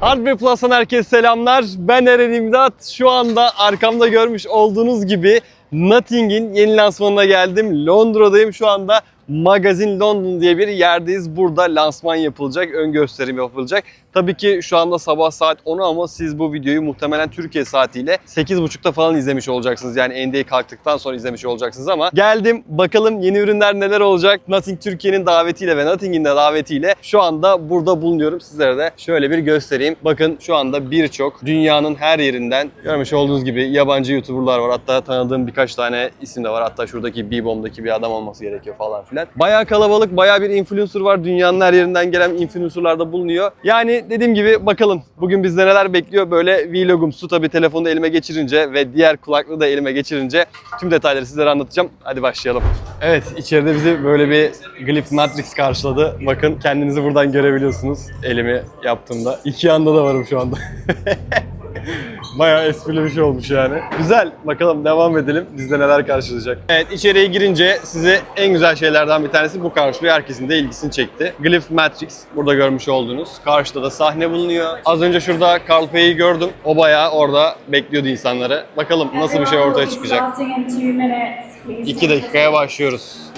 Hardware Plus'tan herkese selamlar. Ben Eren İmdat. Şu anda arkamda görmüş olduğunuz gibi Nothing'in yeni lansmanına geldim. Londra'dayım şu anda. Magazine London diye bir yerdeyiz. Burada lansman yapılacak, ön gösterim yapılacak. Tabii ki şu anda sabah saat 10'u ama siz bu videoyu muhtemelen Türkiye saatiyle 8.30'da falan izlemiş olacaksınız. Yani NDA kalktıktan sonra izlemiş olacaksınız ama geldim bakalım yeni ürünler neler olacak. Nothing Türkiye'nin davetiyle ve Nothing'in de davetiyle şu anda burada bulunuyorum. Sizlere de şöyle bir göstereyim. Bakın şu anda birçok dünyanın her yerinden görmüş olduğunuz gibi yabancı YouTuber'lar var. Hatta tanıdığım birkaç tane isim de var. Hatta şuradaki B-Bomb'daki bir adam olması gerekiyor falan filan. Bayağı kalabalık, bayağı bir influencer var. Dünyanın her yerinden gelen influencer'lar da bulunuyor. Yani dediğim gibi bakalım bugün bizde neler bekliyor. Böyle vlogumsu tabii telefonu elime geçirince ve diğer kulaklığı da elime geçirince tüm detayları sizlere anlatacağım. Hadi başlayalım. Evet içeride bizi böyle bir Glyph Matrix karşıladı. Bakın kendinizi buradan görebiliyorsunuz elimi yaptığımda. İki yanda da varım şu anda. Bayağı esprili bir şey olmuş yani. Güzel. Bakalım devam edelim. Bizde neler karşılayacak. Evet içeriye girince size en güzel şeylerden bir tanesi bu karşılıyor. Herkesin de ilgisini çekti. Glyph Matrix burada görmüş olduğunuz. Karşıda da sahne bulunuyor. Az önce şurada Carl Pei'yi gördüm. O bayağı orada bekliyordu insanları. Bakalım nasıl bir şey ortaya çıkacak. İki dakikaya başlıyoruz.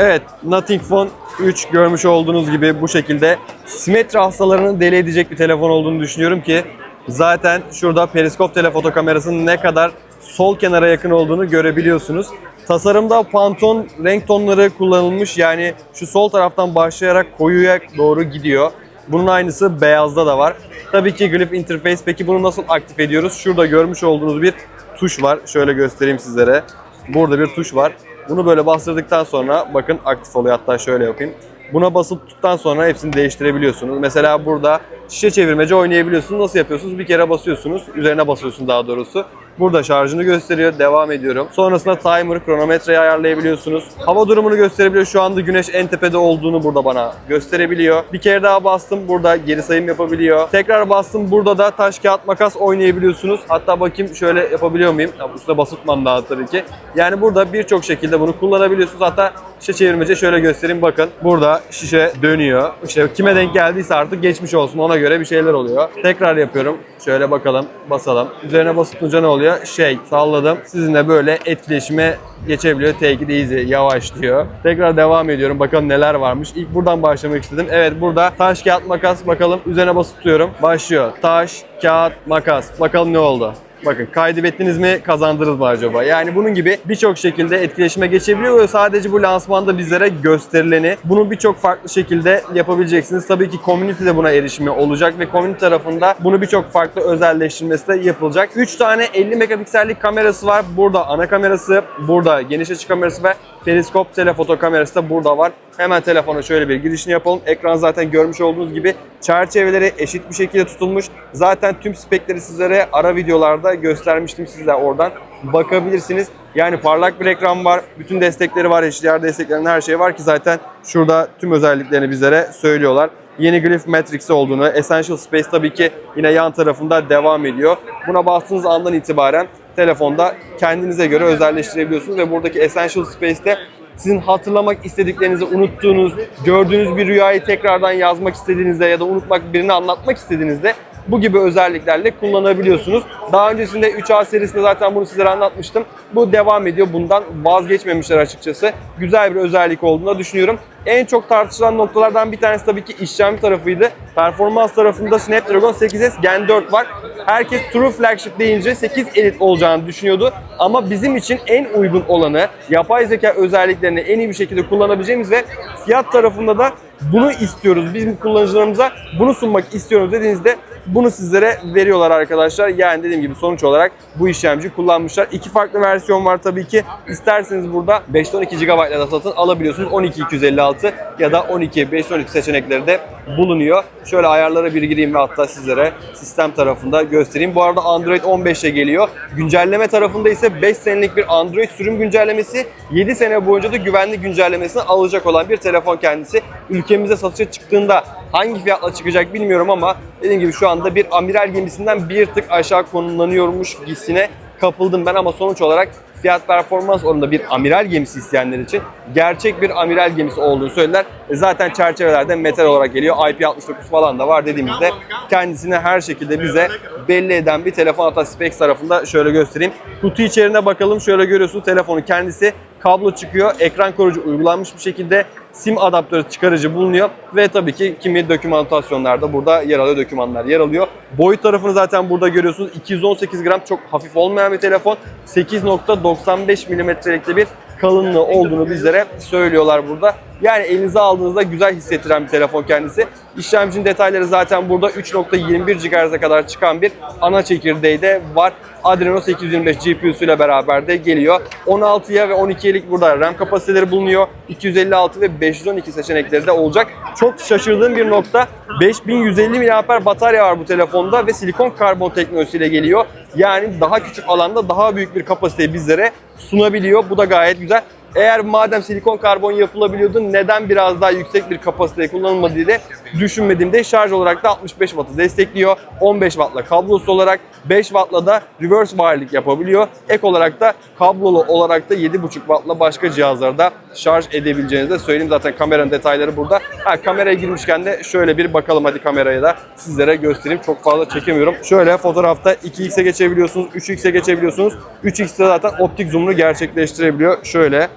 Evet, Nothing Phone 3 görmüş olduğunuz gibi bu şekilde simetri hastalarını deli edecek bir telefon olduğunu düşünüyorum ki zaten şurada periskop telefoto kamerasının ne kadar sol kenara yakın olduğunu görebiliyorsunuz. Tasarımda Pantone renk tonları kullanılmış yani şu sol taraftan başlayarak koyuya doğru gidiyor. Bunun aynısı beyazda da var. Tabii ki Glyph Interface peki bunu nasıl aktif ediyoruz? Şurada görmüş olduğunuz bir tuş var. Şöyle göstereyim sizlere. Burada bir tuş var. Bunu böyle bastırdıktan sonra bakın aktif oluyor. Hatta şöyle yapayım. Buna basıp tuttuktan sonra hepsini değiştirebiliyorsunuz. Mesela burada şişe çevirmece oynayabiliyorsunuz. Nasıl yapıyorsunuz? Bir kere basıyorsunuz. Üzerine basıyorsunuz daha doğrusu. Burada şarjını gösteriyor. Devam ediyorum. Sonrasında timer, kronometreyi ayarlayabiliyorsunuz. Hava durumunu gösterebiliyor. Şu anda güneş en tepede olduğunu burada bana gösterebiliyor. Bir kere daha bastım. Burada geri sayım yapabiliyor. Tekrar bastım. Burada da taş kağıt makas oynayabiliyorsunuz. Hatta bakayım şöyle yapabiliyor muyum? Ya, üstüne basıtmam daha tabii ki. Yani burada birçok şekilde bunu kullanabiliyorsunuz. Hatta şişe çevirmece şöyle göstereyim. Bakın burada şişe dönüyor. İşte kime denk geldiyse artık geçmiş olsun. Ona göre bir şeyler oluyor. Tekrar yapıyorum. Şöyle bakalım. Basalım. Üzerine basınca ne oluyor? Şey salladım. Sizinle böyle etkileşime geçebiliyor. Take it easy. Yavaş diyor. Tekrar devam ediyorum. Bakalım neler varmış. İlk buradan başlamak istedim. Evet burada taş, kağıt, makas. Bakalım üzerine basıp tutuyorum. Başlıyor. Taş, kağıt, makas. Bakalım ne oldu? Bakın kaydettiniz mi kazandınız mı acaba? Yani bunun gibi birçok şekilde etkileşime geçebiliyor ve sadece bu lansmanda bizlere gösterileni bunu birçok farklı şekilde yapabileceksiniz. Tabii ki community de buna erişimi olacak ve community tarafında bunu birçok farklı özelleştirmesi de yapılacak. 3 tane 50 megapiksellik kamerası var. Burada ana kamerası, burada geniş açı kamerası ve periskop telefoto kamerası da burada var. Hemen telefona şöyle bir girişini yapalım. Ekran zaten görmüş olduğunuz gibi çerçeveleri eşit bir şekilde tutulmuş. Zaten tüm spekleri sizlere ara videolarda göstermiştim. Siz de oradan bakabilirsiniz. Yani parlak bir ekran var. Bütün destekleri var. HDR desteklerinin her şeyi var ki zaten şurada tüm özelliklerini bizlere söylüyorlar. Yeni Glyph Matrix olduğunu, Essential Space tabii ki yine yan tarafında devam ediyor. Buna bastığınız andan itibaren telefonda kendinize göre özelleştirebiliyorsunuz ve buradaki Essential Space'te sizin hatırlamak istediklerinizi unuttuğunuz, gördüğünüz bir rüyayı tekrardan yazmak istediğinizde ya da unutmak birine anlatmak istediğinizde bu gibi özelliklerle kullanabiliyorsunuz. Daha öncesinde 3A serisinde zaten bunu sizlere anlatmıştım. Bu devam ediyor. Bundan vazgeçmemişler açıkçası. Güzel bir özellik olduğunu düşünüyorum. En çok tartışılan noktalardan bir tanesi tabii ki işlemci tarafıydı. Performans tarafında Snapdragon 8S Gen 4 var. Herkes True Flagship deyince 8 Elite olacağını düşünüyordu. Ama bizim için en uygun olanı, yapay zeka özelliklerini en iyi bir şekilde kullanabileceğimiz ve fiyat tarafında da bunu istiyoruz. Bizim kullanıcılarımıza bunu sunmak istiyoruz dediğinizde Bunu sizlere veriyorlar arkadaşlar. Yani dediğim gibi sonuç olarak bu işlemci kullanmışlar. İki farklı versiyon var tabii ki. İsterseniz burada 512 GB ile satın alabiliyorsunuz. 12256 ya da 12 512 seçenekleri de bulunuyor. Şöyle ayarlara bir gireyim ve hatta sizlere sistem tarafında göstereyim. Bu arada Android 15'e geliyor. Güncelleme tarafında ise 5 senelik bir Android sürüm güncellemesi, 7 sene boyunca da güvenlik güncellemesini alacak olan bir telefon kendisi. Ülkemize satışa çıktığında hangi fiyatla çıkacak bilmiyorum ama dediğim gibi şu anda bir amiral gemisinden bir tık aşağı konumlanıyormuş hissine kapıldım ben ama sonuç olarak fiyat performans oranında bir amiral gemisi isteyenler için gerçek bir amiral gemisi olduğunu söylediler. E Zaten çerçevelerde metal olarak geliyor. IP69 falan da var dediğimizde kendisini her şekilde bize belli eden bir telefon hatta specs tarafında şöyle göstereyim. Kutu içerisine bakalım. Şöyle görüyorsunuz telefonu kendisi kablo çıkıyor. Ekran koruyucu uygulanmış bir şekilde sim adaptörü çıkarıcı bulunuyor ve tabii ki kimi dokümantasyonlarda burada yer alıyor, dokümanlar yer alıyor. Boyut tarafını zaten burada görüyorsunuz. 218 gram çok hafif olmayan bir telefon. 8.95 milimetrelik de bir kalınlığı olduğunu bizlere söylüyorlar burada. Yani elinize aldığınızda güzel hissettiren bir telefon kendisi. İşlemcinin detayları zaten burada 3.21 GHz'e kadar çıkan bir ana çekirdeği de var. Adreno 825 GPU'su ile beraber de geliyor. 16'ya ve 12'lik burada RAM kapasiteleri bulunuyor. 256 ve 512 seçenekleri de olacak. Çok şaşırdığım bir nokta 5150 mAh batarya var bu telefonda ve silikon karbon teknolojisiyle geliyor. Yani daha küçük alanda daha büyük bir kapasiteyi bizlere sunabiliyor. Bu da gayet güzel. Eğer madem silikon karbon yapılabiliyordu neden biraz daha yüksek bir kapasite kullanılmadı diye düşünmediğimde şarj olarak da 65 Watt'ı destekliyor. 15 Watt'la kablosuz olarak 5 Watt'la da reverse wire'lik yapabiliyor. Ek olarak da kablolu olarak da 7.5 Watt'la başka cihazlarda şarj edebileceğinizi de söyleyeyim. Zaten kameranın detayları burada. Ha, kameraya girmişken de şöyle bir bakalım hadi kameraya da sizlere göstereyim. Çok fazla çekemiyorum. Şöyle fotoğrafta 2x'e geçebiliyorsunuz, 3x'e geçebiliyorsunuz. 3x'te zaten optik zoom'unu gerçekleştirebiliyor. Şöyle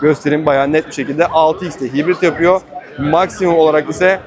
göstereyim bayağı net bir şekilde 6x'te hibrit yapıyor. Maksimum olarak ise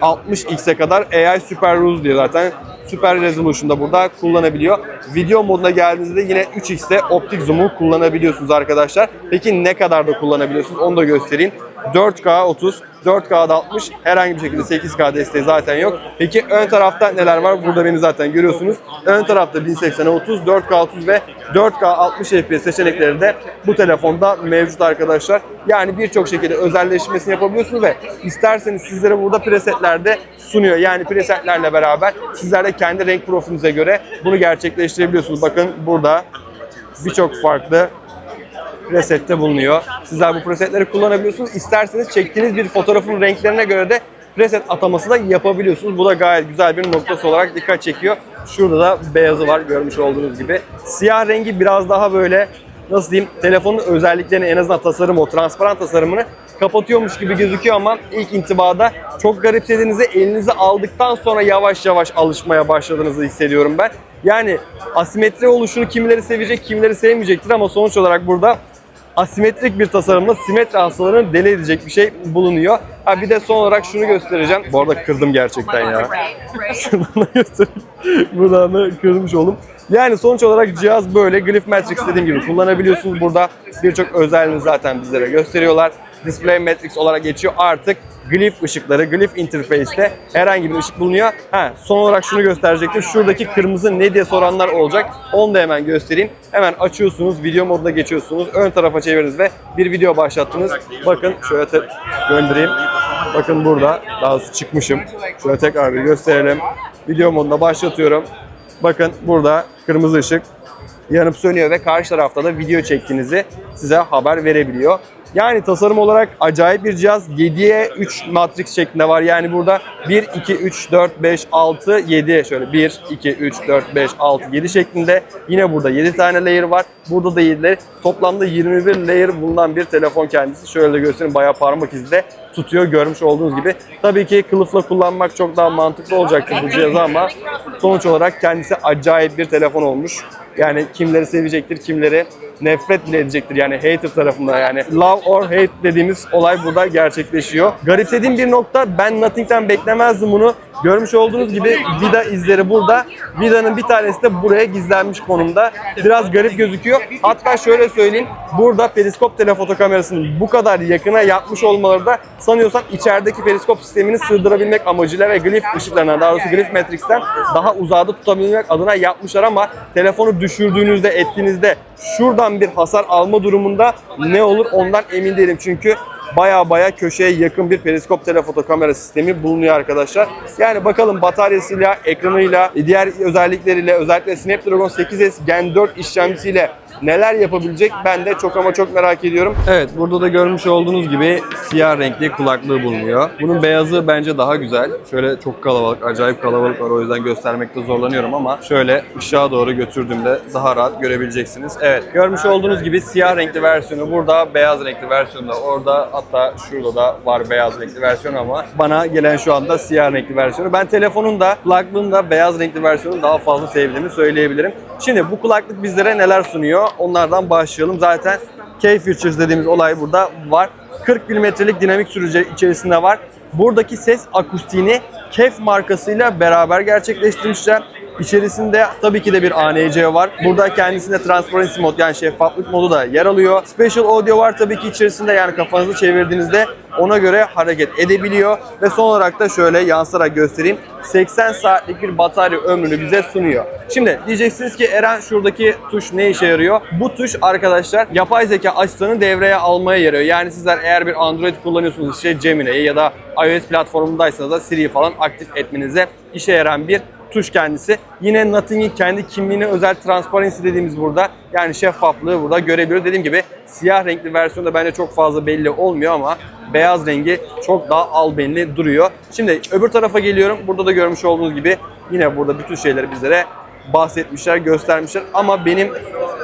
60x'e kadar AI Super Rose diye zaten Super Resolution'da burada kullanabiliyor. Video moduna geldiğinizde yine 3x'te optik zoom'u kullanabiliyorsunuz arkadaşlar. Peki ne kadar da kullanabiliyorsunuz onu da göstereyim. 4K 30, 4K'da 60, herhangi bir şekilde 8K desteği zaten yok. Peki ön tarafta neler var? Burada beni zaten görüyorsunuz. Ön tarafta 1080'e 30, 4K 30 ve 4K 60 FPS seçenekleri de bu telefonda mevcut arkadaşlar. Yani birçok şekilde özelleşmesini yapabiliyorsunuz ve isterseniz sizlere burada presetlerde sunuyor. Yani presetlerle beraber sizler de kendi renk profilinize göre bunu gerçekleştirebiliyorsunuz. Bakın burada birçok farklı presette bulunuyor. Sizler bu presetleri kullanabiliyorsunuz. İsterseniz çektiğiniz bir fotoğrafın renklerine göre de preset ataması da yapabiliyorsunuz. Bu da gayet güzel bir noktası olarak dikkat çekiyor. Şurada da beyazı var görmüş olduğunuz gibi. Siyah rengi biraz daha böyle nasıl diyeyim telefonun özelliklerini en azından tasarımı o transparan tasarımını kapatıyormuş gibi gözüküyor ama ilk intibada çok garipsediğinizi elinize aldıktan sonra yavaş yavaş alışmaya başladığınızı hissediyorum ben. Yani asimetri oluşunu kimileri sevecek, kimileri sevmeyecektir ama sonuç olarak burada asimetrik bir tasarımla simetri hastalarını deli edecek bir şey bulunuyor. Ha bir de son olarak şunu göstereceğim. Bu arada kırdım gerçekten ya. Buradan da kırmış oldum. Yani sonuç olarak cihaz böyle. Glyph Matrix dediğim gibi kullanabiliyorsunuz. Burada birçok özelliğini zaten bizlere gösteriyorlar. Display Matrix olarak geçiyor. Artık Glyph ışıkları, Glyph interface'te herhangi bir ışık bulunuyor. Ha, son olarak şunu gösterecektim. Şuradaki kırmızı ne diye soranlar olacak. Onu da hemen göstereyim. Hemen açıyorsunuz, video moduna geçiyorsunuz. Ön tarafa çeviriniz ve bir video başlattınız. Bakın şöyle göndereyim. Bakın burada. Daha doğrusu çıkmışım. Şöyle tekrar bir gösterelim. Video moduna başlatıyorum. Bakın burada kırmızı ışık yanıp sönüyor ve karşı tarafta da video çektiğinizi size haber verebiliyor. Yani tasarım olarak acayip bir cihaz. 7'ye 3 matrix şeklinde var. Yani burada 1, 2, 3, 4, 5, 6, 7 şöyle 1, 2, 3, 4, 5, 6, 7 şeklinde. Yine burada 7 tane layer var. Burada da 7 layer. Toplamda 21 layer bulunan bir telefon kendisi. Şöyle göstereyim bayağı parmak izi de tutuyor görmüş olduğunuz gibi. Tabii ki kılıfla kullanmak çok daha mantıklı olacaktır bu cihazı ama sonuç olarak kendisi acayip bir telefon olmuş. Yani kimleri sevecektir, kimleri nefret edecektir yani hater tarafından yani. Love or hate dediğimiz olay burada gerçekleşiyor. Garipsediğim bir nokta ben Nothing'den beklemezdim bunu. Görmüş olduğunuz gibi vida izleri burada. Vida'nın bir tanesi de buraya gizlenmiş konumda. Biraz garip gözüküyor. Hatta şöyle söyleyeyim. Burada periskop telefoto kamerasını bu kadar yakına yapmış olmaları da sanıyorsam içerideki periskop sistemini sığdırabilmek amacıyla ve glif ışıklarına daha doğrusu glif matrix'ten daha uzağda tutabilmek adına yapmışlar ama telefonu düşürdüğünüzde ettiğinizde şuradan bir hasar alma durumunda ne olur ondan emin değilim. Çünkü baya baya köşeye yakın bir periskop telefoto kamera sistemi bulunuyor arkadaşlar. Yani bakalım bataryasıyla, ekranıyla, diğer özellikleriyle özellikle Snapdragon 8S Gen 4 işlemcisiyle neler yapabilecek ben de çok ama çok merak ediyorum. Evet burada da görmüş olduğunuz gibi siyah renkli kulaklığı bulunuyor. Bunun beyazı bence daha güzel. Şöyle çok kalabalık, acayip kalabalık var o yüzden göstermekte zorlanıyorum ama şöyle ışığa doğru götürdüğümde daha rahat görebileceksiniz. Evet görmüş olduğunuz gibi siyah renkli versiyonu burada, beyaz renkli versiyonu da orada hatta şurada da var beyaz renkli versiyonu ama bana gelen şu anda siyah renkli versiyonu. Ben telefonun da kulaklığın da beyaz renkli versiyonu daha fazla sevdiğimi söyleyebilirim. Şimdi bu kulaklık bizlere neler sunuyor? Onlardan başlayalım. Zaten K-Features dediğimiz olay burada var. 40 milimetrelik dinamik sürücü içerisinde var. Buradaki ses akustiğini KEF markasıyla beraber gerçekleştirmişler. İçerisinde tabii ki de bir ANC var. Burada kendisinde transparency mod yani şeffaflık modu da yer alıyor. Special audio var tabii ki içerisinde yani kafanızı çevirdiğinizde ona göre hareket edebiliyor. Ve son olarak da şöyle yansırarak göstereyim. 80 saatlik bir batarya ömrünü bize sunuyor. Şimdi diyeceksiniz ki Eren şuradaki tuş ne işe yarıyor? Bu tuş arkadaşlar yapay zeka asistanı devreye almaya yarıyor. Yani sizler eğer bir Android kullanıyorsunuz işte Gemini'yi ya da iOS platformundaysanız da Siri'yi falan aktif etmenize işe yarayan bir tuş kendisi. Yine Nothing'in kendi kimliğine özel transparency dediğimiz burada. Yani şeffaflığı burada görebiliyoruz. Dediğim gibi siyah renkli versiyonda bence çok fazla belli olmuyor ama beyaz rengi çok daha albenili duruyor. Şimdi öbür tarafa geliyorum. Burada da görmüş olduğunuz gibi yine burada bütün şeyleri bizlere bahsetmişler, göstermişler. Ama benim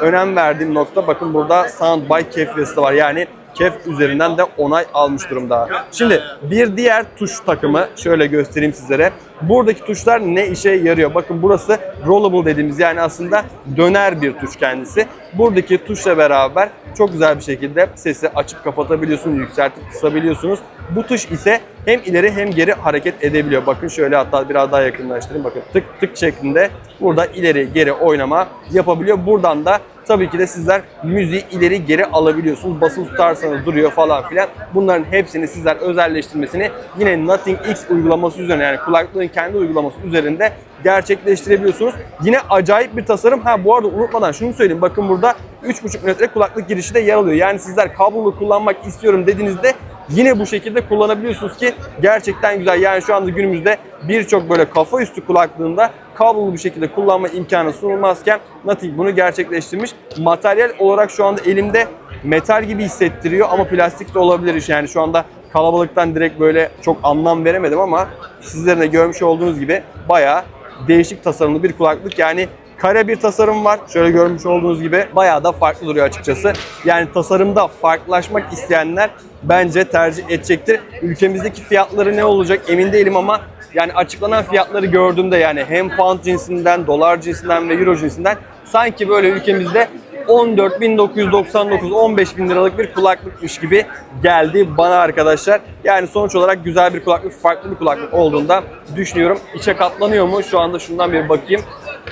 önem verdiğim nokta bakın burada Soundby Kef yazısı var. Yani KEF üzerinden de onay almış durumda. Şimdi bir diğer tuş takımı şöyle göstereyim sizlere. Buradaki tuşlar ne işe yarıyor? Bakın burası rollable dediğimiz yani aslında döner bir tuş kendisi. Buradaki tuşla beraber çok güzel bir şekilde sesi açıp kapatabiliyorsunuz, yükseltip kısabiliyorsunuz. Bu tuş ise hem ileri hem geri hareket edebiliyor. Bakın şöyle hatta biraz daha yakınlaştırayım. Bakın tık tık şeklinde burada ileri geri oynama yapabiliyor. Buradan da tabii ki de sizler müziği ileri geri alabiliyorsunuz. Basılı tutarsanız duruyor falan filan. Bunların hepsini sizler özelleştirmesini yine Nothing X uygulaması üzerine yani kulaklığın kendi uygulaması üzerinde gerçekleştirebiliyorsunuz. Yine acayip bir tasarım. Ha bu arada unutmadan şunu söyleyeyim. Bakın burada 3.5 metre kulaklık girişi de yer alıyor. Yani sizler kablolu kullanmak istiyorum dediğinizde yine bu şekilde kullanabiliyorsunuz ki gerçekten güzel. Yani şu anda günümüzde birçok böyle kafa üstü kulaklığında kablolu bir şekilde kullanma imkanı sunulmazken Nothing bunu gerçekleştirmiş. Materyal olarak şu anda elimde metal gibi hissettiriyor ama plastik de olabilir. Yani şu anda kalabalıktan direkt böyle çok anlam veremedim ama sizlerin de görmüş olduğunuz gibi bayağı değişik tasarımlı bir kulaklık. Yani kare bir tasarım var. Şöyle görmüş olduğunuz gibi bayağı da farklı duruyor açıkçası. Yani tasarımda farklılaşmak isteyenler bence tercih edecektir. Ülkemizdeki fiyatları ne olacak emin değilim ama yani açıklanan fiyatları gördüğümde yani hem pound cinsinden, dolar cinsinden ve euro cinsinden sanki böyle ülkemizde 14.999 15 bin liralık bir kulaklıkmış gibi geldi bana arkadaşlar. Yani sonuç olarak güzel bir kulaklık, farklı bir kulaklık olduğunda düşünüyorum. İçe katlanıyor mu? Şu anda şundan bir bakayım.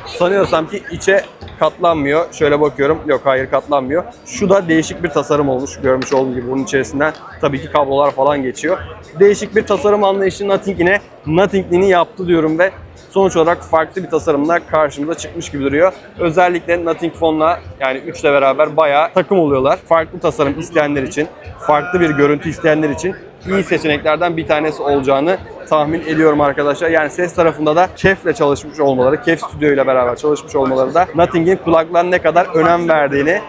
Sanıyorsam ki içe katlanmıyor. Şöyle bakıyorum. Yok hayır katlanmıyor. Şu da değişik bir tasarım olmuş. Görmüş olduğunuz gibi bunun içerisinden tabii ki kablolar falan geçiyor. Değişik bir tasarım anlayışı Nothing yine Nothing'ini yaptı diyorum ve sonuç olarak farklı bir tasarımla karşımıza çıkmış gibi duruyor. Özellikle Nothing Phone'la yani 3 ile beraber bayağı takım oluyorlar. Farklı tasarım isteyenler için, farklı bir görüntü isteyenler için iyi seçeneklerden bir tanesi olacağını tahmin ediyorum arkadaşlar. Yani ses tarafında da Kef'le çalışmış olmaları, Kef Studio ile beraber çalışmış olmaları da Nothing'in kulaklarına ne kadar önem verdiğini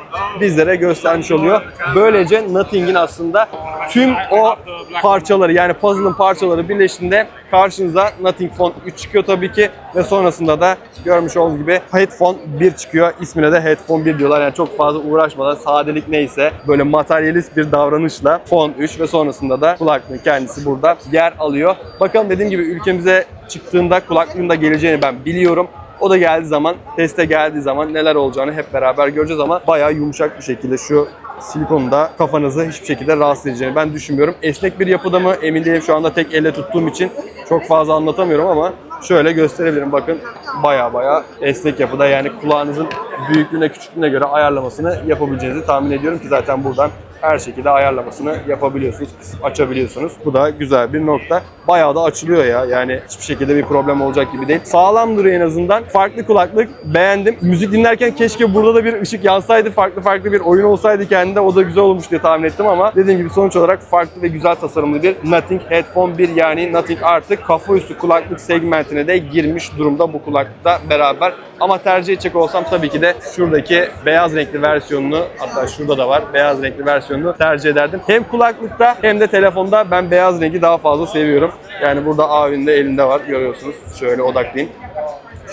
bizlere göstermiş oluyor. Böylece Nothing'in aslında tüm o parçaları yani puzzle'ın parçaları birleştiğinde karşınıza Nothing Phone 3 çıkıyor tabii ki ve sonrasında da görmüş olduğunuz gibi Headphone 1 çıkıyor. İsmine de Headphone 1 diyorlar. Yani çok fazla uğraşmadan sadelik neyse böyle materyalist bir davranışla Phone 3 ve sonrasında da kulaklığın kendisi burada yer alıyor. Bakalım dediğim gibi ülkemize çıktığında kulaklığın da geleceğini ben biliyorum. O da geldiği zaman, teste geldiği zaman neler olacağını hep beraber göreceğiz ama bayağı yumuşak bir şekilde şu silikonu da kafanızı hiçbir şekilde rahatsız edeceğini ben düşünmüyorum. Esnek bir yapıda mı emin değilim şu anda tek elle tuttuğum için çok fazla anlatamıyorum ama şöyle gösterebilirim. Bakın baya baya esnek yapıda yani kulağınızın büyüklüğüne küçüklüğüne göre ayarlamasını yapabileceğinizi tahmin ediyorum ki zaten buradan her şekilde ayarlamasını yapabiliyorsunuz, açabiliyorsunuz. Bu da güzel bir nokta. Bayağı da açılıyor ya. Yani hiçbir şekilde bir problem olacak gibi değil. Sağlam duruyor en azından. Farklı kulaklık beğendim. Müzik dinlerken keşke burada da bir ışık yansaydı. Farklı farklı bir oyun olsaydı kendinde. O da güzel olmuş diye tahmin ettim ama dediğim gibi sonuç olarak farklı ve güzel tasarımlı bir Nothing Headphone 1 yani Nothing artık kafa üstü kulaklık segmentine de girmiş durumda bu kulaklıkla beraber. Ama tercih edecek olsam tabii ki de şuradaki beyaz renkli versiyonunu hatta şurada da var beyaz renkli versiyonunu tercih ederdim. Hem kulaklıkta hem de telefonda ben beyaz rengi daha fazla seviyorum. Yani burada abinin de elinde var görüyorsunuz. Şöyle odaklayayım.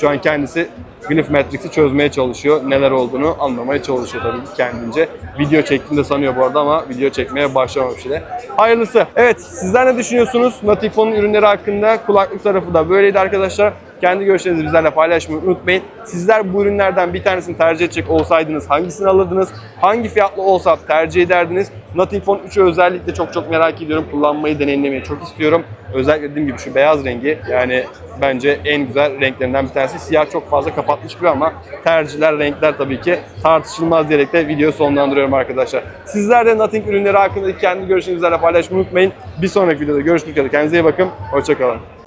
Şu an kendisi Glyph Matrix'i çözmeye çalışıyor. Neler olduğunu anlamaya çalışıyor tabii kendince. Video çektiğinde sanıyor bu arada ama video çekmeye başlamamış bile. Hayırlısı. Evet sizler ne düşünüyorsunuz? Nothing Phone'un ürünleri hakkında kulaklık tarafı da böyleydi arkadaşlar. Kendi görüşlerinizi bizlerle paylaşmayı unutmayın. Sizler bu ürünlerden bir tanesini tercih edecek olsaydınız hangisini alırdınız? Hangi fiyatlı olsa tercih ederdiniz? Nothing Phone 3'ü özellikle çok çok merak ediyorum. Kullanmayı, deneyimlemeyi çok istiyorum. Özellikle dediğim gibi şu beyaz rengi yani bence en güzel renklerinden bir tanesi. Siyah çok fazla kapatmış gibi ama tercihler, renkler tabii ki tartışılmaz diyerek de videoyu sonlandırıyorum arkadaşlar. Sizler de Nothing ürünleri hakkındaki kendi bizlerle paylaşmayı unutmayın. Bir sonraki videoda görüşmek üzere. Kendinize iyi bakın. Hoşçakalın.